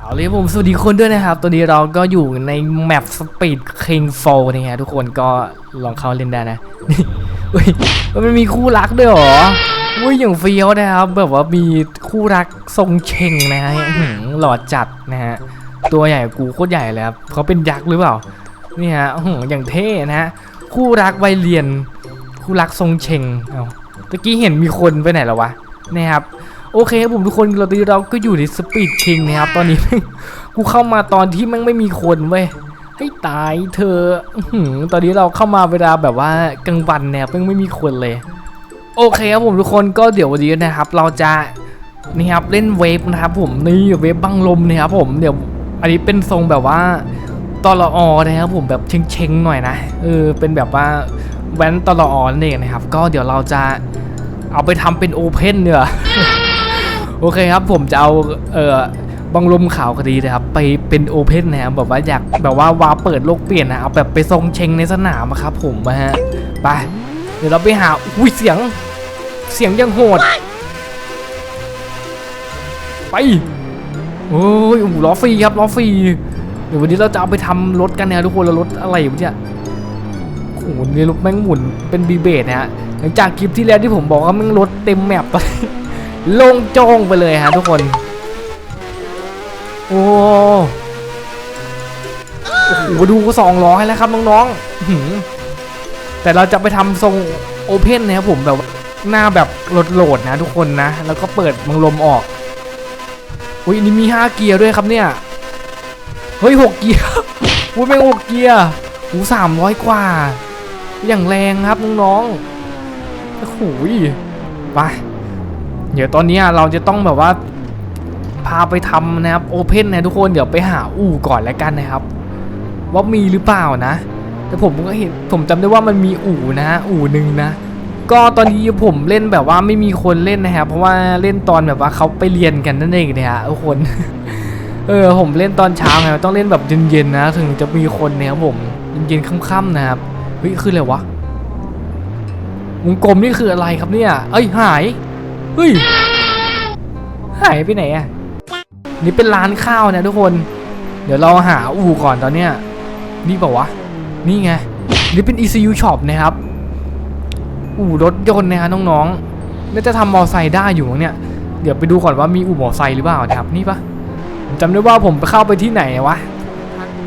เอาเลยผมสวัสดีคนด้วยนะครับ ตัวนี้เราก็อยู่ในแมปสปีดคิงโฟนะฮะทุกคนก็ลองเข้าเล่นได้นะเฮ้ยมันมีคู่รักด้วยเหรออุ้ยอย่างเฟี้ยวนะครับ แบบว่ามีคู่รักทรงเชงนะฮะหือหล่อจัดนะฮะตัวใหญ่กูโคตรใหญ่เลยครับเขาเป็นยักษ์หรือเปล่านี่ฮะอื้อหืออย่างเท่นะฮะคู่รักวัยเรียน คู่รักทรงเชงเอา ตะกี้เห็นมีคนไปไหนแล้ววะนะครับโอเคครับผมทุกคนเราตีเราก็อยู่ในสปีดคิงนะครับตอนนี้กูเข้ามาตอนที่มันไม่มีคนเว้ยให้ตายเธอตอนนี้เราเข้ามาเวลาแบบว่ากลางวันเนี่ยยังไม่มีคนเลย โอเคครับผมทุกคนก็เดี๋ยววันนี้นะครับ เราจะนี่ครับเล่นเวฟนะครับ ผมนี่เวฟบังลมนะครับผมเดี๋ยวอันนี้เป็นทรงแบบว่าตอนลออนะครับผมแบบเชงๆหน่อยนะเออเป็นแบบว่า แว้นตลออนั่นเองนะครับ ก็เดี๋ยวเราจะเอาไปทำเป็นโอเพนเนีกว่ยโอเคครับผมจะเอาเอ่อบังลมข่าวคดีนะครับไปเป็นโอเพนนะครับแบบว่าอยากแบบว่าวาเปิดโลกเปลี่ยนนะเอาแบบไปทรงเชงในสนามอะครับผมนะฮะไปเดี๋ยวเราไปหาอุ้ยเสียงเสียงยังโหด ไปโอ้ยล้อฟรีครับล้อฟรีเดี๋ยววันนี้เราจะเอาไปทำรถกันนะทุกคนแล้วรถอะไรอยู่เนี่ย โอ้โหนี่รถแม่งหมุนเป็นบีเบดนะฮะหลังจากคลิปที่แล้วที่ผมบอกว่าแม่งรถเต็มแมปไปโล่งจ้งไปเลยฮะทุกคน โอ้โหดูก็สองร้อยแล้วครับน้องๆแต่เราจะไปทำทรงโอเพ่นนะครับผมแบบหน้าแบบโหลดๆนะทุกคนนะ แล้วก็เปิดบังลมออกอุ้ยนี่มี5เกียร์ด้วยครับเนี่ย เฮ้ย6เกียร์อุ้ยแม่งหกเกียร์หูสามร้อยกว่า อย่างแรงครับน้องๆโอ้โหยไปเดี๋ยวตอนนี้เราจะต้องแบบว่า พาไปทำนะครับโอเพนนะทุกคนเดี๋ยวไปหาอู่ก่อนแล้วกันนะครับ ว่ามีหรือเปล่านะ แต่ผมก็เห็นผมจำได้ว่ามันมีอู่นะอู่หนึ่งนะ ก็ตอนนี้ผมเล่นแบบว่าไม่มีคนเล่นนะครับเพราะว่าเล่นตอนแบบว่าเขาไปเรียนกันนั่นเองเนี่ยฮะทุกคนเออผมเล่นตอนเช้าไงต้องเล่นแบบเย็นๆนะ ถึงจะมีคนนี่ยครับผมเย็นๆค่ำๆนะครับ ฮ้ยคืออะไรวะวงกลมนี่คืออะไรครับเนี่ย เอ้ยหาย เฮ้ย หายไปไหนอะ นี่เป็นร้านข้าวนะทุกคน เดี๋ยวเราหาอู่ก่อนตอนเนี้ย นี่เปล่าวะ นี่ไง นี่เป็น ECU Shop นะครับ อู่รถยนต์นะฮะน้องๆ น่าจะทำมอไซค์ได้อยู่มั้งเนี่ย เดี๋ยวไปดูก่อนว่ามีอู่มอไซค์หรือเปล่านะครับ นี่ปะจำได้ว่าผมไปเข้าไปที่ไหนวะ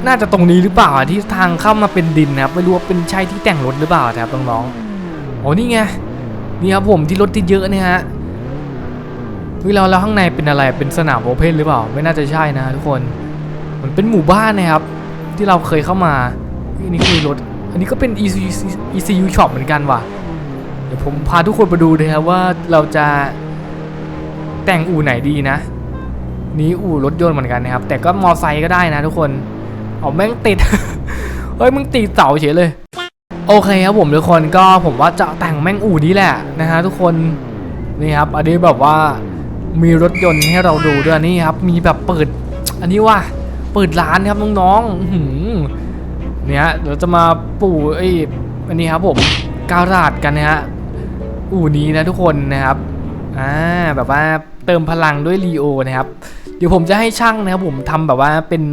น่าจะตรงนี้หรือเปล่าที่ทางเข้ามาเป็นดินนะครับไม่รู้ว่าเป็นใช่ที่แต่งรถหรือเปล่าครับน้องๆโอ้นี่ไงนี่ครับผมที่รถที่เยอะเนี่ยฮะวิเราแล้วข้างในเป็นอะไรเป็นสนามโอเพนหรือเปล่า ไม่น่าจะใช่นะทุกคนมันเป็นหมู่บ้านนะครับ ที่เราเคยเข้ามาอันนี้คือรถ อันนี้ก็เป็น ECU ECU Shop เหมือนกันว่ะเดี๋ยวผมพาทุกคนไปดูเลยครับว่าเราจะแต่งอู่ไหนดีนะ นี้อู่รถยนต์เหมือนกันนะครับ แต่ก็มอไซค์ก็ได้นะทุกคน เอาแม่งติด เฮ้ยมึงติดเสาเฉยเลย โอเคครับผมทุกคนก็ผมว่าจะแต่งแม่งอู่นี้แหละนะฮะทุกคนนี่ครับอันนี้แบบว่ามีรถยนต์ให้เราดูด้วยนี่ครับ มีแบบเปิด อันนี้ว่าเปิดร้านครับน้องๆหืเนี่ยเดี๋ยวจะมาปู่ไอ้อันนี้ครับผมการาดกันนะฮะอู่นี้นะทุกคนนะครับอ่าแบบว่าเติมพลังด้วยลีโอนะครับ เดี๋ยวผมจะให้ช่างนะครับผมทำแบบว่าเป็น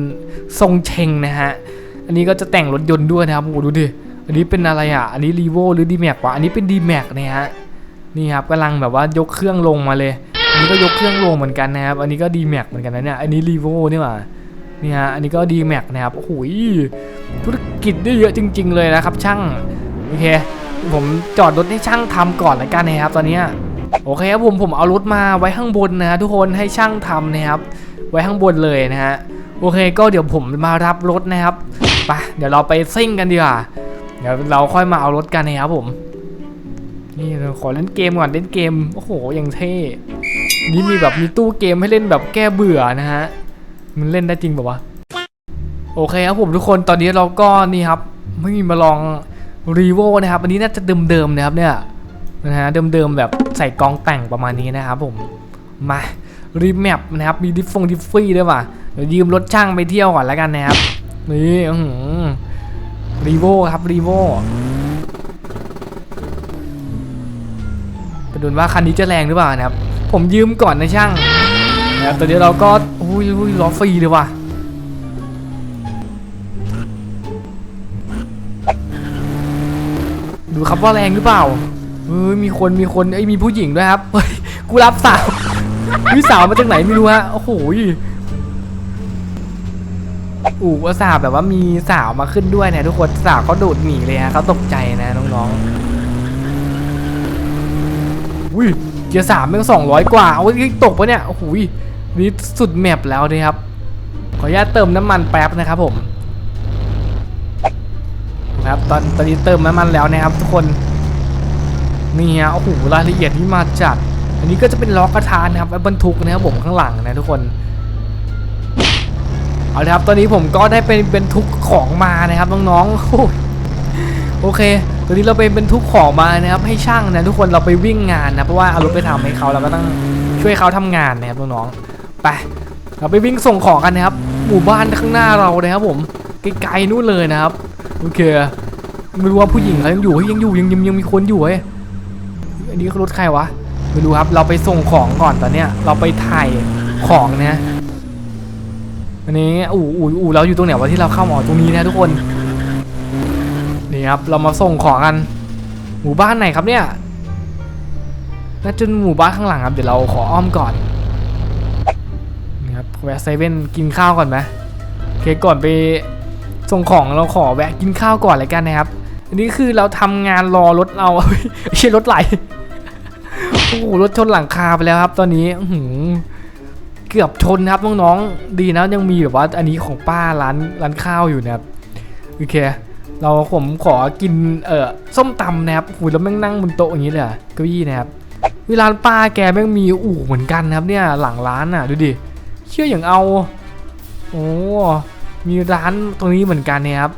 ทรงเชงนะฮะ อันนี้ก็จะแต่งรถยนต์ด้วยนะครับโอ้โหดูดิ อันนี้เป็นอะไรอะ อันนี้รีโวหรือดีแม็กวะอันนี้เป็นดีแม็กนะฮะ นี่ครับกำลังแบบว่ายกเครื่องลงมาเลย อันนี้ก็ยกเครื่องลงเหมือนกันนะครับ อันนี้ก็ดีแม็กเหมือนกันนะเนี่ย อันนี้รีโวนี่หว่านี่ฮะ อันนี้ก็ดีแม็กนะครับ โอ้โหธุรกิจได้เยอะจริง ๆ เลยนะครับช่าง โอเค ผมจอดรถให้ช่างทำก่อนละกันนะครับตอนเนี้ย โอเคครับผมผมเอารถมาไว้ข้างบนนะฮะทุกคนให้ช่างทำนะครับ ไว้ข้างบนเลยนะฮะโอเคก็เดี๋ยวผมมารับรถนะครับไปเดี๋ยวเราไปซิ่งกันดีกว่าเดี๋ยวเราค่อยมาเอารถกันนะครับผม นี่เราขอเล่นเกมก่อนเล่นเกมโอ้โหอย่างเท่นี่มีแบบมีตู้เกมให้เล่นแบบแก้เบื่อนะฮะมันเล่นได้จริงแบบวะโอเคครับผมทุกคนตอนนี้เราก็นี่ครับไม่มีมาลองรีโวนะครับ อันนี้น่าจะเดิมๆนะครับเนี่ย นะฮะเดิมๆแบบใส่กองแต่งประมาณนี้นะครับผมมารีแมปนะครับมีดิฟฟงดิฟฟี่ด้วยว่ะเดี๋ยวยืมรถช่างไปเที่ยวก่อนแล้วกันนะครับนี่อื้อหือรีโวครับรีโวไปดูว่าคันนี้จะแรงหรือเปล่านะครับ ผมยืมก่อนนะช่างนะครับตอนนี้เราก็อุ้ยอุ้ยล้อฟรีเลยว่ะดูครับว่าแรงหรือเปล่า เฮ้ยมีคนมีคนไอ้มีผู้หญิงด้วยครับเฮ้ยกูรับสาววิสาวมาจากไหนไม่รู้ฮะโอ้โหอู่ว่าสาวแบบว่ามีสาวมาขึ้นด้วยเนี่ยทุกคนสาวเขาโดดหนีเลยฮะเขาตกใจนะน้องๆอุ้ยเกียร์สามแม่งสองร้อยกว่าเอาไว้ตกปะเนี่ยโอ้โหนี่สุดแมปแล้วเลยครับขออนุญาตเติมน้ำมันแป๊บนะครับผมนะครับตอนตอนนี้เติมน้ำมันแล้วนะครับทุกคน นี่ฮะโอ้โหรายละเอียดที่มาจัด อันนี้ก็จะเป็นล้อกระทานนะครับบรรทุกนะครับผมข้างหลังนะทุกคนเอาละครับตอนนี้ผมก็ได้เป็นเป็นทุกของมานะครับน้องๆโอ้ยโอเคตอนนี้เราเป็นเป็นทุกของมานะครับ ให้ช่างนะทุกคนเราไปวิ่งงานนะเพราะว่าเอารถไปทำให้เขาเราก็ต้องช่วยเขาทำงานนะครับน้องๆไปเราไปวิ่งส่งของกันนะครับ หมู่บ้านข้างหน้าเรานะครับผมไกลๆนู่นเลยนะครับโอเคไม่รู้ว่าผู้หญิงเขายังอยู่ยังอยู่ยังยังยังมีคนอยู่เฮ้ อันนี้รถใครวะไม่รู้ครับ เราไปส่งของก่อนตอนเนี้ย เราไปถ่ายของนะอันนี้อู่อู่อู่เราอยู่ตรงไหนวะที่เราเข้ามาตรงนี้นะทุกคนนี่ครับ เรามาส่งของกัน หมู่บ้านไหนครับเนี่ยน่าจะหมู่บ้านข้างหลังครับ เดี๋ยวเราขออ้อมก่อนนี่ครับแวะเซเว่นกินข้าวก่อนไหมโอเคก่อนไปส่งของเราขอแวะกินข้าวก่อนเลยกันนะครับ อันนี้คือเราทำงานรอรถเราไม่ใช่รถไหลโอ้โหรถชนหลังคาไปแล้วครับ ตอนนี้หืเกือบชนครับน้องๆดีนะยังมีแบบว่าอันนี้ของป้าร้านร้านข้าวอยู่นะครับโอเค เราผมขอกินเอ่อส้มตำนะครับหูแล้วแม่งนั่งบนโต๊ะอย่างนี้เลยเก้าอี้นะครับวิร้านป้าแกแม่งมีอู่เหมือนกันนะครับเนี่ยหลังร้านอะดูดิเชื่ออย่างเอาโอ้มีร้านตรงนี้เหมือนกันเนี่ยครับ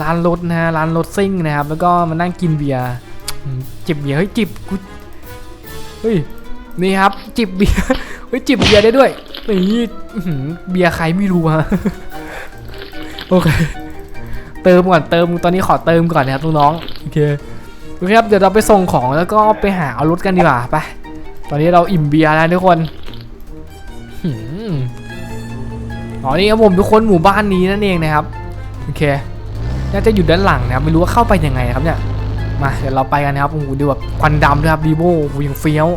ร้านรถนะฮะร้านรถซิ่งนะครับ แล้วก็มานั่งกินเบียร์จิบเบียร์เฮ้ยจิบกูเฮ้ยนี่ครับ จิบเบียร์เฮ้ยจิบเบียร์ได้ด้วยนี่เบียร์ใครไม่รู้ฮะโอเคเติมก่อนเติมตอนนี้ขอเติมก่อนนะครับน้องๆโอเคโอเคครับเดี๋ยวเราไปส่งของแล้วก็ไปหาเอารถกันดีกว่าไปตอนนี้เราอิ่มเบียร์แล้วทุกคนอ๋อนี่ครับผมทุกคนหมู่บ้านนี้นั่นเองนะครับโอเค น่าจะอยู่ด้านหลังนะครับไม่รู้ว่าเข้าไปยังไงครับเนี่ยมาเดี๋ยวเราไปกันนะครับโอ้โหดูแบบควันดำด้วยครับดีโบวิ่งเฟี้ยว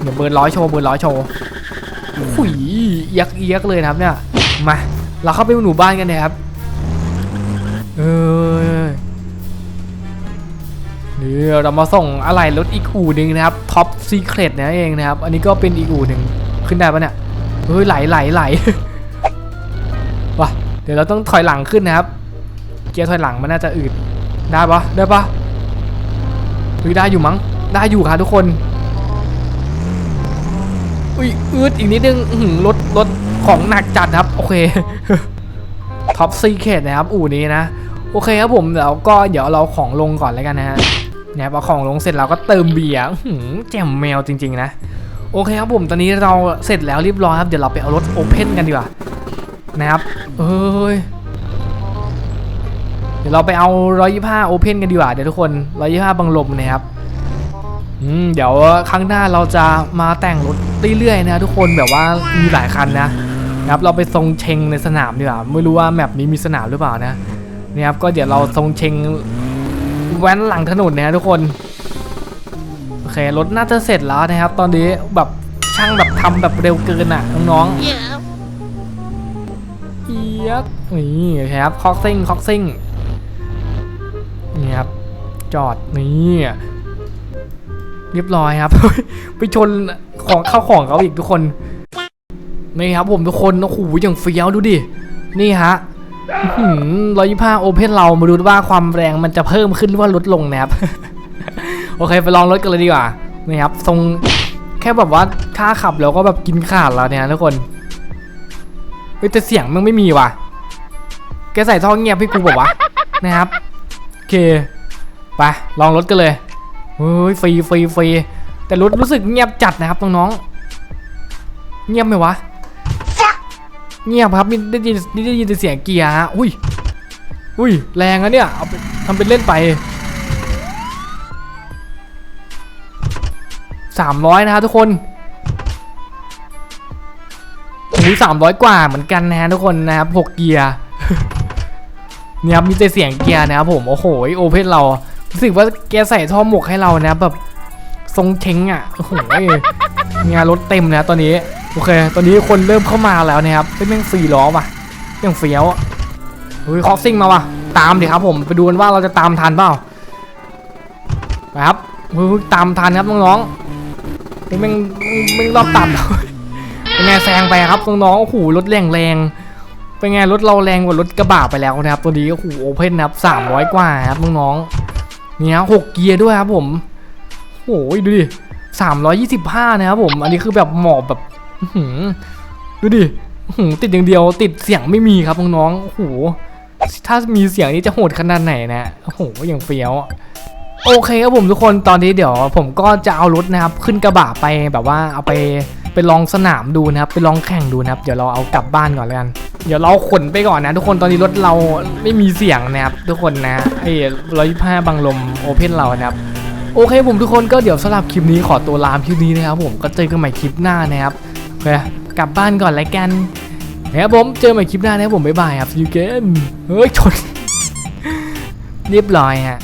เดี๋ยวเบิร์ร้อยโชว์เบิร์ร้อยโชว์หุยเอียกเอียกเลยนะครับเนี่ยมาเราเข้าไปหมู่บ้านกันนะครับเออนี่เรามาส่งอะไรรถอีกอู่หนึ่งนะครับท็อปซีเครตนะเองนะครับ อันนี้ก็เป็นอีกอู่หนึ่งขึ้นได้ปะเนี่ยเฮ้ยไหลไหลไหล เดี๋ยวเราต้องถอยหลังขึ้นนะครับ เกียร์ถอยหลังมันน่าจะอืดได้ปะได้ปะเฮ้ยได้อยู่มั้งได้อยู่ครับทุกคนอุ้ยอืดอีกนิดนึงหือรถรถของหนักจัดครับ โอเคท็อปซีเคทนะครับอู่นี้นะ โอเคครับผมเดี๋ยวก็เดี๋ยวเราของลงก่อนแล้วกันนะฮะเนี่ยพอของลงเสร็จเราก็เติมเบียร์หือแจ่มแมวจริง ๆ นะ โอเคครับผมตอนนี้เราเสร็จแล้วเรียบร้อยครับ เดี๋ยวเราไปเอารถโอเพ่นกันดีกว่า นะครับ เอ้ย เดี๋ยวเราไปเอา 125โอเพนกันดีกว่า เดี๋ยวทุกคน 125 บังลมนะครับ อืม เดี๋ยวครั้งหน้าเราจะมาแต่งรถเรื่อยๆนะทุกคนแบบว่ามีหลายคันนะนะครับ เราไปทรงเชงในสนามดีกว่า ไม่รู้ว่าแมปนี้มีสนามหรือเปล่านะนะครับ ก็เดี๋ยวเราทรงเชงแว้นหลังถนนนะทุกคน โอเค รถน่าจะเสร็จแล้วนะครับ ตอนนี้แบบช่างแบบทำแบบเร็วเกินอะน้องๆ ยกนี่ครับคอกซิ่งคอกซิ่งนี่ครับจอดนี่เรียบร้อยครับ ไปชนของเข้าของเขาอีกทุกคนนี่ครับผมทุกคนโอ้โหอย่างเฟี้ยวดูดินี่ฮะร้อยยี่ห้าโอเพนเรามาดูว่าความแรงมันจะเพิ่มขึ้นหรือว่าลดลงนะครับ โอเคไปลองรถกันเลยดีกว่านี่ครับทรงแค่แบบว่าค่าขับแล้วก็แบบกินขาดแล้วเนี่ยทุกคน เฮ้ยแต่เสียงมันไม่มีว่ะ แกใส่ท่อเงียบให้กูบอกว่าวะนะครับโอเคไปลองรถกันเลยเฮ้ยฟรีฟรีฟรีแต่รถรู้สึกเงียบจัดนะครับน้องๆเงียบไหมวะเงียบครับนี่ได้ยินนี่ได้ยินแต่เสียงเกียร์ฮะอุ้ยอุ้ยแรงอะเนี่ยเอาไปทำเป็นเล่นไป300นะครับทุกคน โอ้ย300กว่าเหมือนกันนะฮะทุกคนนะครับ6เกียร์เนี่ยครับมีแต่เสียงเกียร์นะครับผมโอ้โหโอเพนเรารู้สึกว่าแกใส่ท่อหมวกให้เรานะแบบทรงเชงอะโอ้โหงานรถเต็มนะตอนนี้โอเค ตอนนี้คนเริ่มเข้ามาแล้วนะครับเป็นแม่งฟรีล้อว่ะยังเฟี้ยวอะเฮ้ยคอสซิ่งมาว่ะตามดิครับผมไปดูกันว่าเราจะตามทันเปล่าไปครับเฮ้ยตามทันครับน้องๆแม่งแม่งรอบตัด เป็นไงแซงไปครับน้องๆโอ้โหรถแรงแรงๆเป็นไงรถเราแรงกว่ารถกระบะไปแล้วนะครับตัวนี้โอ้โหโอเพ่นนะครับสามร้อยกว่าครับน้องๆเนี่ยหกเกียร์ด้วยครับผมโอ้โหดูดิสามร้อยยี่สิบห้านะครับผม อันนี้คือแบบหมอบแบบหือดูดิหือติดอย่างเดียวติดเสียงไม่มีครับน้องๆโอ้โหถ้ามีเสียงนี้จะโหดขนาดไหนนะโอ้โหอย่างเฟี้ยวโอเคครับผมทุกคนตอนนี้เดี๋ยว ผมก็จะเอารถนะครับขึ้นกระบะไปแบบว่าเอาไป ไปลองสนามดูนะครับ ไปลองแข่งดูนะครับ เดี๋ยวเราเอากลับบ้านก่อนแล้วกัน เดี๋ยวเราขนไปก่อนนะ ทุกคนตอนนี้รถเราไม่มีเสียงนะครับ ทุกคนนะไอ้ร้อยห้าบังลมโอเพนเรานะครับโอเคผมทุกคนก็เดี๋ยวสำหรับคลิปนี้ขอตัวลาคลิปนี้นะครับผมก็เจอกันใหม่คลิปหน้านะครับโอเคกลับบ้านก่อนแล้วกันนะครับผมเจอใหม่คลิปหน้านะครับผมบ๊ายบายครับยูเกนเฮ้ยชนเรียบร้อยฮะ